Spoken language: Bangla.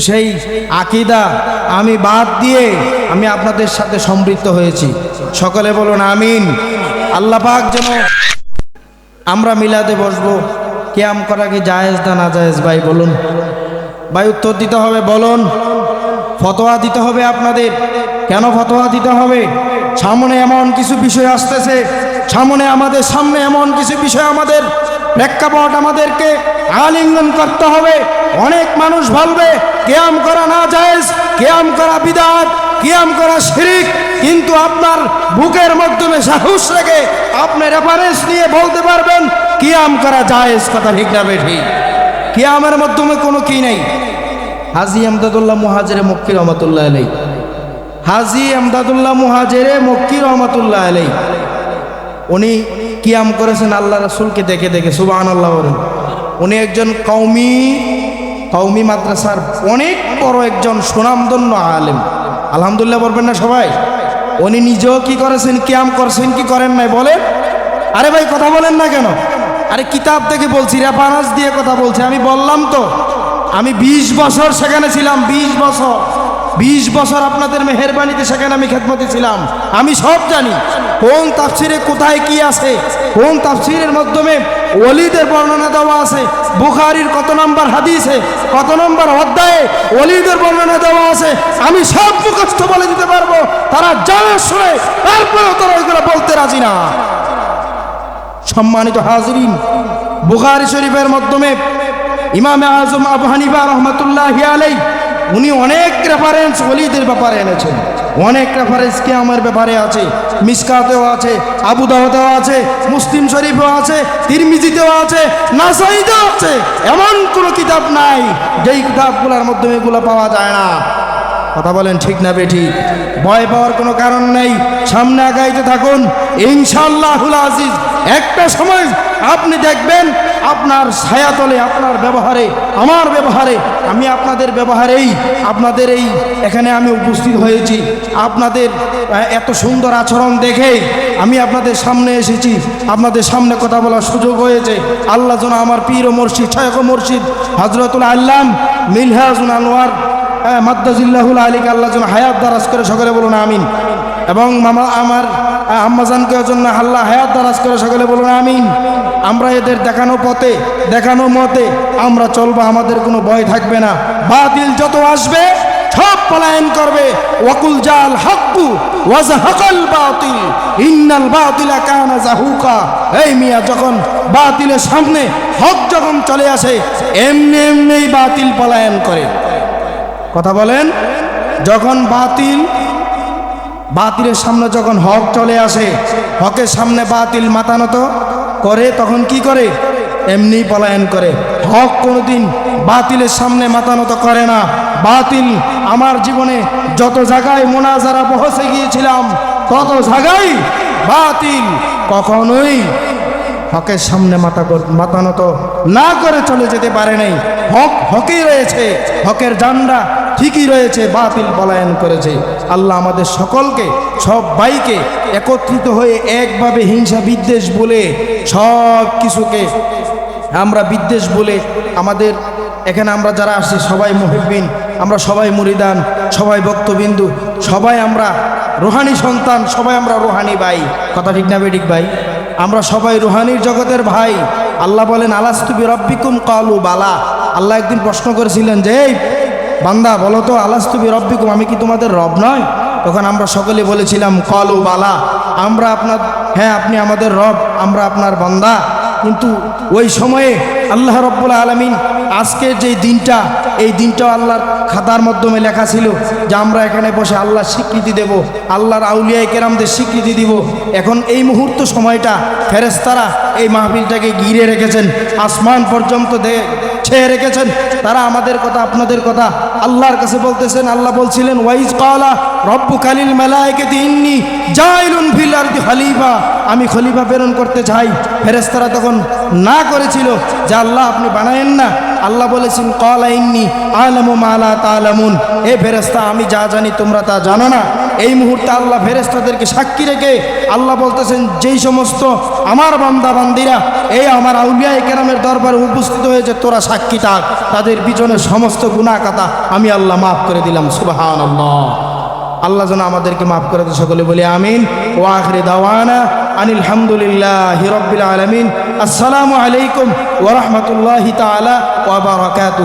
সেই আকিদা আমি বাদ দিয়ে আমি আপনাদের সাথে সম্পৃক্ত হয়েছি। সকলে বলুন আমিন। আল্লাহ পাক যেন আমরা মিলাতে বসবো। ক্যাম করা কি জায়েজ না না জায়েজ ভাই বলুন। ভাই উত্তর দিতে হবে, বলুন। ফতোয়া দিতে হবে আপনাদের। কেন ফতোয়া দিতে হবে? সামনে এমন কিছু বিষয় আসতেছে। সামনে আমাদের, সামনে এমন কিছু বিষয় আমাদের। প্রেক্ষাপট আমাদেরকে আলিঙ্গন করতে হবে। অনেক মানুষ বলবে, কেয়াম করা না জায়েজ কেয়াম করা বিদাত, কিয়াম করা শিরিক। কিন্তু আপনার বুকের মাধ্যমে সাহস রেখে আপনি রেফারেন্স নিয়ে বলতে পারবেন, কিয়াম করা জায়েজ কথা ঠিক না বেঠি কিয়ামের মাধ্যমে কোনো কি নেই। হাজি আমদাদুল্লাহ মুহাজেরে মক্কি রহমতুল্লাহ আলাই হাজি আমদাদুল্লাহ মুহাজেরে মক্কি রহমতুল্লাহ আলাই উনি কিয়াম করেছেন আল্লাহ রাসুলকে দেখে দেখে সুবাহ আল্লাহ উনি একজন কৌমি কৌমি মাদ্রাসার অনেক বড় একজন সুনামধন্য আলেম। আলহামদুলিল্লাহ বলবেন না সবাই? উনি নিজেও কি করেছেন, কিয়াম করছেন, কি করেন নাই বলেন? আরে ভাই, কথা বলেন না কেন? আরে কিতাব থেকে বলছি রেফারেন্স দিয়ে কথা বলছি। আমি বললাম তো, আমি ২০ বছর সেখানে ছিলাম ২০ বছর। বিশ বছর আপনাদের মেহরবানিতে সেখানে আমি খেদমতে ছিলাম। আমি সব জানি, কোন তাফসিরে কোথায় কি আছে, কোন তাফসিরের মাধ্যমে ওলিদের বর্ণনা দেওয়া আছে। বুখারির কত নম্বর হাদিসে, কত নম্বর অধ্যায়ে ওলিদের বর্ণনা দেওয়া আছে। আমি সব মুখস্থ বলে দিতে পারব, তারা জানে শুনে, তারপরেও তারা ওইগুলো বলতে রাজি না। সম্মানিত হাজরিন, বুখারি শরীফের মাধ্যমে ইমামে আজম আবু হানিফা রহমতুল্লাহ আলাই উনি অনেক রেফারেন্স ওলিদের ব্যাপারে এনেছেন। অনেক রেফারেন্স কি আমার ব্যাপারে আছে। মিসকাতেও আছে আবু দাওয়াতেও আছে, মুসলিম শরীফেও আছে, তিরমিজিতেও আছে, নাসাইতেও আছে। এমন কোনো কিতাব নাই, যেই কিতাবগুলোর মাধ্যমে এগুলো পাওয়া যায় না। কথা বলেন ঠিক না বেঠি? ভয় পাওয়ার কোনো কারণ নেই। সামনে আগাইতে থাকুন। ইনশাল্লাহুল আজিজ, একটা সময় আপনি দেখবেন আপনার ছায়াতলে, আপনার ব্যবহারে, আমার ব্যবহারে, আমি আপনাদের ব্যবহারেই, আপনাদের এই এখানে আমি উপস্থিত হয়েছি। আপনাদের এত সুন্দর আচরণ দেখে আমি আপনাদের সামনে এসেছি। আপনাদের সামনে কথা বলার সুযোগ হয়েছে। আল্লাহ যেন আমার পীর মসজিদ ছয়ক মসজিদ হজরতুল আল্লাম, মিলহাজুল আনোয়ার মাদ্দাজিল্লাহুল আলীকে আল্লাহ যেন হায়াত দারাজ করে সকলে বলুন, আমিন। এবং মামা আমার আম্মাজানকে জন্য আল্লাহ হায়াত দারাজ করে সকলে বলুন আমিন। আমরা এদের দেখানো পথে, দেখানো মতে আমরা চলবো, আমাদের কোনো ভয় থাকবে না। বাতিল যত আসবে, সব পলায়ন করবে। ওয়াকুল জাল হাক্কু, ওয়াজাহাকাল বাতিল। ইন্নাল বাতিলা কানা জাহুকা। এই মিয়া, যখন বাতিলের সামনে হক যখন চলে আসে, এমনি এমনি বাতিল পলায়ন করে। কথা বলেন? যখন বাতিল বাতিলের সামনে যখন হক চলে আসে, হকের সামনে বাতিল মাতানত করে, তখন কি করে? এমনি পলায়ন করে। হক কোনোদিন বাতিলের সামনে মাতানত করে না। বাতিল, আমার জীবনে যত জায়গায় মোনাজারা বহসে গিয়েছিলাম, তত জায়গায় বাতিল কখনোই হকের সামনে মাথা মাতানত না করে চলে যেতে পারে নাই। হক হকেই রয়েছে। হকের জান্ডা ঠিকই রয়েছে, বাতিল পলায়ন করেছে। আল্লাহ আমাদের সকলকে, সব বাইকে একত্রিত হয়ে একভাবে হিংসা বিদ্বেষ বলে সব কিছুকে আমরা বিদ্বেষ বলে আমাদের এখানে আমরা যারা আসি, সবাই মহিবিন আমরা সবাই মুরিদান, সবাই বক্তবিন্দু সবাই আমরা রোহানি সন্তান, সবাই আমরা রোহানি ভাই। কথা ঠিক না বেঠিক ভাই? আমরা সবাই রুহানির জগতের ভাই। আল্লাহ বলেন আলাস্তুবি রব্বিকুম কালু বালা। আল্লাহ একদিন প্রশ্ন করেছিলেন যে বান্দা, বলো তো আলাস্তুবি রব্বিকুম আমি কি তোমাদের রব নয়? তখন আমরা সকলে বলেছিলাম, কলু বালা, আমরা আপনার হ্যাঁ আপনি আমাদের রব, আমরা আপনার বান্দা। কিন্তু ওই সময়ে আল্লাহ রব্বুল আলমিন, আজকের যে দিনটা, এই দিনটাও আল্লাহর খাতার মাধ্যমে লেখা ছিল যে আমরা এখানে বসে আল্লাহর স্বীকৃতি দেব, আল্লাহর আউলিয়ায় কেরামদের স্বীকৃতি দিব। এখন এই মুহূর্ত সময়টা ফেরেস্তারা এই মাহফিলটাকে ঘিরে রেখেছেন। আসমান পর্যন্ত ছেয়ে রেখেছেন তারা আমাদের কথা, আপনাদের কথা আল্লাহর কাছে বলতেছেন। আল্লাহ বলছিলেন, ওয়াইজ কালা রব্বু কালিল মেলায়কে দিননি জাইলুন আরদি খলিফা আমি খলিফা প্রেরণ করতে চাই। ফেরেস্তারা তখন না করেছিল যে আল্লাহ আপনি বানায়েন না। আল্লাহ বলেছেন, কল আইননি আলামু মালা তালামুন। এ ফেরেস্তা আমি যা জানি তোমরা তা জানো না। এই মুহূর্তে আল্লাহ ফেরেস্তাদেরকে সাক্ষী রেখে আল্লাহ বলতেছেন, যেই সমস্ত আমার বান্দা বান্দিরা এই আমার আউলিয়া কেরামের দরবারে উপস্থিত হয়েছে, তোরা সাক্ষী থাক। তাদের পিছনে সমস্ত গুণা কাতা আমি আল্লাহ মাফ করে দিলাম। সুবাহান আল্লাহ আল্লাহ যেন আমাদেরকে মাফ করে সকলে বলি আমিন। ও আখরে দাওয়ানা আনিল হামদুলিল্লাহ হিরব্বিল আলমিন। আসসালামু আলাইকুম ওরহমতুল্লাহ তালা ওবরাকাত